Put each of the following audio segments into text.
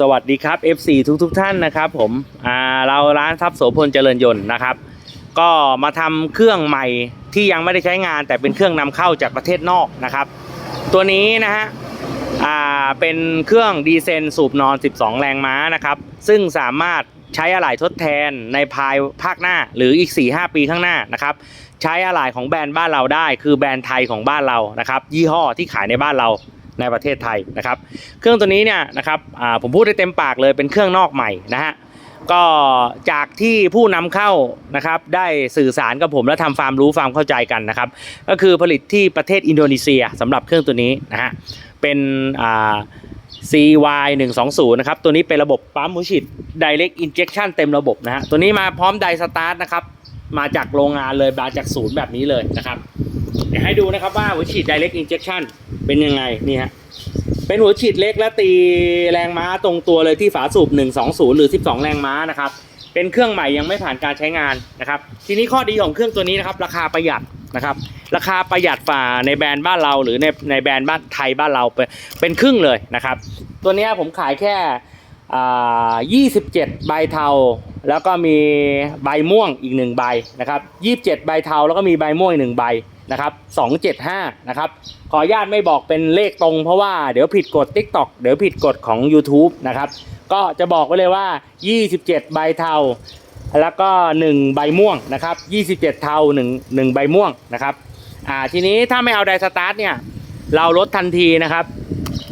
สวัสดีครับ FC ทุกทุกๆท่านนะครับผมอ่าเราร้านทรัพย์โสพลเจริญยนต์นะครับ ก็มาทำเครื่องใหม่ที่ยังไม่ได้ใช้งาน แต่เป็นเครื่องนำเข้าจากประเทศนอกนะครับ ตัวนี้นะฮะอ่าเป็นเครื่องดีเซลสูบนอน 12 แรงม้านะครับ ซึ่งสามารถใช้อะไหล่ทดแทนในภายภาคหน้าหรืออีก 4-5 ปีข้างหน้านะครับ ใช้อะไหล่ของแบรนด์บ้านเราได้ คือแบรนด์ไทยของบ้านเรานะครับ ยี่ห้อที่ขายในบ้านเรา ในประเทศไทยนะครับ เครื่องตัวนี้เนี่ยนะครับผมพูดได้เต็มปากเลยเป็นเครื่องนอกใหม่นะฮะก็จากที่ผู้นำเข้านะครับได้สื่อสารกับผมและทำความรู้ความเข้าใจกันนะครับ ก็คือผลิตที่ประเทศอินโดนีเซียสำหรับเครื่องตัวนี้นะฮะเป็นอ่า CY 1 2 0นะครับตัวนี้เป็นระบบปั๊มหัวฉีด Direct Injection เต็มระบบนะฮะตัวนี้มาพร้อมไดสตาร์ทนะครับมาจากโรงงานเลยมาจากศูนย์แบบนี้เลยนะครับ เดี๋ยวให้ดูนะครับว่าหัวฉีด Direct Injection เป็นยังไงนี่ฮะเป็นหัวฉีดเล็กและตีแรงม้าตรงตัวเลยที่ฝาสูบ 120 หรือ 12 แรงม้านะครับเป็นเครื่องใหม่ยังไม่ผ่านการใช้งานนะครับทีนี้ข้อดีของเครื่องตัวนี้นะครับราคาประหยัดนะครับราคาประหยัดฝ่าในแบรนด์บ้านเราหรือในในแบรนด์บ้านไทยบ้านเราเป็นเป็นครึ่งเลยนะครับตัวนี้ผมขายแค่อ่า27 ใบเทา แล้วก็มีใบม่วงอีกหนึ่งใบนะครับ 27 ใบเทาแล้วก็มีใบม่วงอีกหนึ่งใบ นะครับ275นะครับขออนุญาตไม่บอกเป็นเลขตรงเพราะว่าเดี๋ยวผิดกฎ TikTok เดี๋ยวผิดกฎของ YouTube นะครับก็จะบอกไว้เลยว่า 27 ใบเทา แล้วก็ 1 ใบม่วงนะครับ 27 เทา1 1ใบม่วงนะครับอ่าทีนี้ถ้าไม่เอาไดสตาร์ทเนี่ยเราลดทันทีนะครับ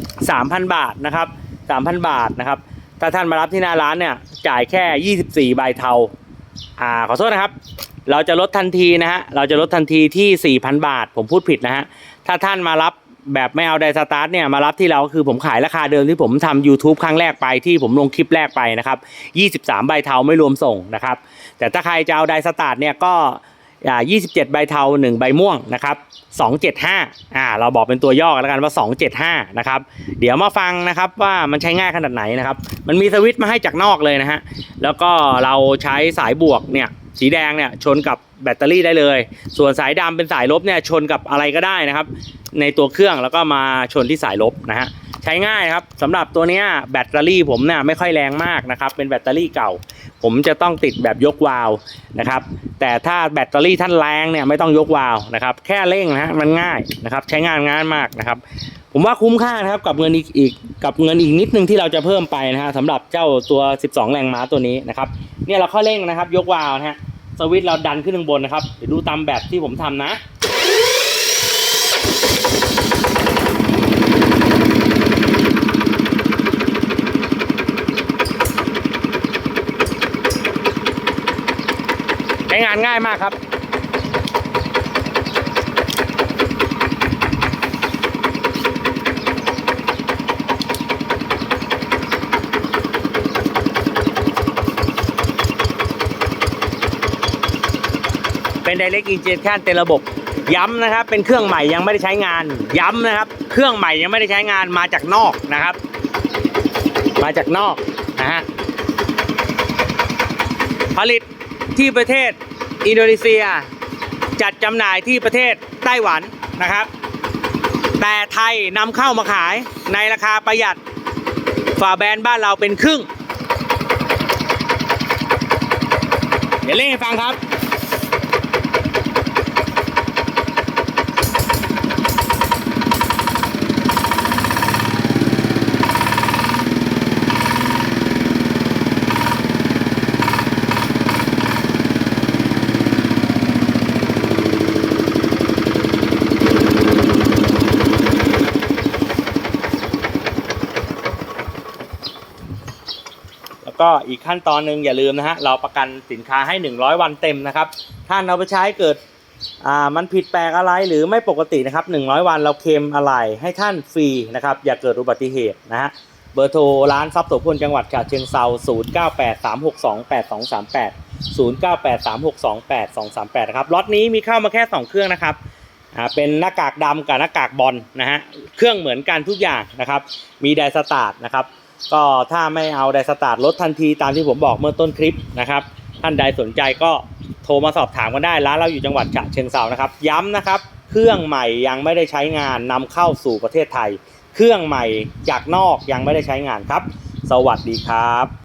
3,000 บาทนะครับ3,000 บาทนะครับถ้าท่านมารับที่หน้าร้านเนี่ยจ่ายแค่ 24 ใบเทาอ่าขอโทษนะครับ เราจะลดทันทีนะฮะ เราจะลดทันทีที่ 4,000 บาท ผมพูดผิดนะฮะ ถ้าท่านมารับแบบไม่เอาไดสตาร์ทเนี่ยมารับที่เราคือผมขายราคาเดิมที่ผมทำ YouTube ครั้งแรกไปที่ผมลงคลิปแรกไปนะครับ 23 ใบเทาไม่รวมส่งนะครับ แต่ถ้าใครจะเอาไดสตาร์ทเนี่ยก็อ่า27 ใบเทา 1 ใบม่วงนะครับ 275อ่าเราบอกเป็นตัวย่อกันแล้วกันว่า 275 นะครับ เดี๋ยวมาฟังนะครับว่ามันใช้ง่ายขนาดไหนนะครับ มันมีสวิตช์มาให้จากนอกเลยนะฮะแล้วก็เราใช้สายบวกเนี่ย สีแดงเนี่ยชนกับแบตเตอรี่ได้เลย ส่วนสายดำเป็นสายลบเนี่ยชนกับอะไรก็ได้นะครับ ในตัวเครื่องแล้วก็มาชนที่สายลบนะฮะใช้ง่ายครับสำหรับตัวเนี้ยแบตเตอรี่ผมเนี่ยไม่ค่อยแรงมากนะครับ เป็นแบตเตอรี่เก่า ผมจะต้องติดแบบยกวาล์วนะครับ แต่ถ้าแบตเตอรี่ท่านแรงเนี่ยไม่ต้องยกวาล์วนะครับ แค่เร่งนะฮะมันง่ายนะครับ ใช้งานง่ายมากนะครับ ผมว่าคุ้มค่านะครับกับเงินอีกอีกกับเงินอีกนิดนึงที่เราจะเพิ่มไปนะฮะสำหรับเจ้าตัว 12 แรงม้าตัวนี้นะครับ เนี่ยเราค่อเร่งนะครับ ยกวาล์วนะฮะ สวิตช์เราดันขึ้นข้างบนนะครับ เดี๋ยวดูตามแบบที่ผมทำนะใช้งานง่ายมากครับ เป็น Direct Injection เต็มระบบ ย้ำนะครับ เป็นเครื่องใหม่ยังไม่ได้ใช้งาน ย้ำนะครับ เครื่องใหม่ยังไม่ได้ใช้งานมาจากนอกนะครับ มาจากนอกนะฮะผลิตที่ประเทศอินโดนีเซีย จัดจำหน่ายที่ประเทศไต้หวันนะครับ แต่ไทยนำเข้ามาขายในราคาประหยัดฝ่าแบรนด์บ้านเราเป็นครึ่ง เดี๋ยวเล่นให้ฟังครับ ก็อีกขั้นตอนหนึ่งอย่าลืมนะฮะเราประกันสินค้าให้ 100 วันเต็มนะครับท่านเอาไปใช้เกิดอ่ามันผิดแปลกอะไรหรือไม่ปกตินะครับ 100 วันเราเคลมอะไรให้ท่านฟรีนะครับ อย่าเกิดอุบัติเหตุนะฮะเบอร์โทรร้านทรัพย์โสพลจังหวัดฉะเชิงเซา0983628238 0983628238นะครับล็อตนี้มีเข้ามาแค่ 2 เครื่องนะครับอ่าเป็นหน้ากากดำกับหน้ากากบอลนะฮะเครื่องเหมือนกันทุกอย่างนะครับ มีไดสตาร์ทนะครับ ก็ถ้าไม่เอาไดสตาร์ทลดทันทีตามที่ผมบอกเมื่อต้นคลิปนะครับ ท่านใดสนใจก็โทรมาสอบถามกันได้ร้านเราอยู่จังหวัดฉะเชิงเซานะครับ ย้ำนะครับ เครื่องใหม่ยังไม่ได้ใช้งานนำเข้าสู่ประเทศไทย เครื่องใหม่จากนอกยังไม่ได้ใช้งานครับ สวัสดีครับ